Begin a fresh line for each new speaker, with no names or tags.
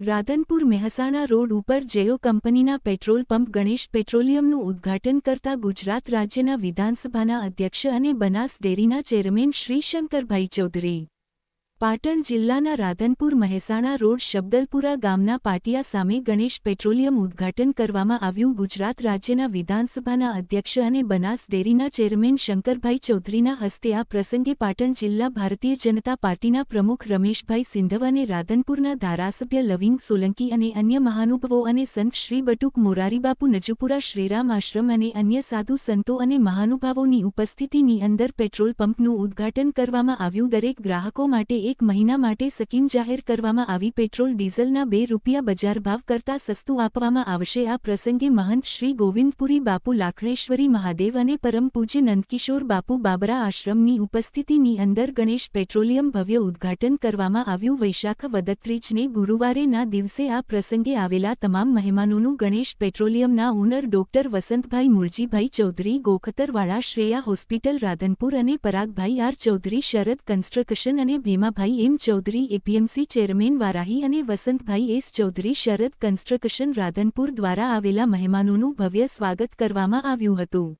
Radhanpur Mehsana road ઉપર જેઓ કંપનીના પેટ્રોલ પંપ ગણેશ પેટ્રોલિયમનું ઉદ્ઘાટન કરતા ગુજરાત રાજ્યના વિધાનસભાના અધ્યક્ષ અને બનાસ ડેરીના ચેરમેન શ્રી શંકરભાઈ ચૌધરી. પાટણ જિલ્લાના રાધનપુર મહેસાણા રોડ શબ્દલપુરા ગામના પાટિયા સામે ગણેશ પેટ્રોલિયમ ઉદ્ઘાટન કરવામાં આવ્યું. ગુજરાત રાજ્યના વિધાનસભાના અધ્યક્ષ અને બનાસ ડેરીના ચેરમેન શંકરભાઈ ચૌધરીના હસ્તે આ પ્રસંગે પાટણ જિલ્લા ભારતીય જનતા પાર્ટીના પ્રમુખ રમેશભાઈ સિંધવ અને રાધનપુરના ધારાસભ્ય લવિંગ સોલંકી અને અન્ય મહાનુભાવો અને સંત શ્રી બટુક મોરારીબાપુ, નજુપુરા શ્રીરામ આશ્રમ અને અન્ય સાધુ સંતો અને મહાનુભાવોની ઉપસ્થિતિની અંદર પેટ્રોલ પંપનું ઉદ્ઘાટન કરવામાં આવ્યું. દરેક ગ્રાહકો માટે એક મહિના માટે સ્કીમ જાહેર કરવામાં આવી. પેટ્રોલ ડીઝલના બે રૂપિયા બજાર ભાવ કરતાં સસ્તું આપવામાં આવશે. આ પ્રસંગે મહંત શ્રી ગોવિંદપુરી બાપુ, લાખણેશ્વરી મહાદેવ અને પરમ પૂજ્ય નંદકિશોર બાપુ બાબરા આશ્રમની ઉપસ્થિતિની અંદર ગણેશ પેટ્રોલિયમ ભવ્ય ઉદ્ઘાટન કરવામાં આવ્યું. વૈશાખ વદત્રીજને ગુરુવારે ના દિવસે આ પ્રસંગે આવેલા તમામ મહેમાનોનું ગણેશ પેટ્રોલિયમના ઓનર ડોક્ટર વસંતભાઈ મુરજીભાઈ ચૌધરી, ગોખતરવાળા શ્રેયા હોસ્પિટલ, રાધનપુર અને પરાગભાઈ આર ચૌધરી, શરદ કન્સ્ટ્રક્શન અને Bhimabhai M Chaudhary APMC chairman Varahi અને વસંતભાઈ એસ ચૌધરી શરદ કન્સ્ટ્રક્શન રાધનપુર દ્વારા આવેલા મહેમાનોનું ભવ્ય સ્વાગત કરવામાં આવ્યું હતું.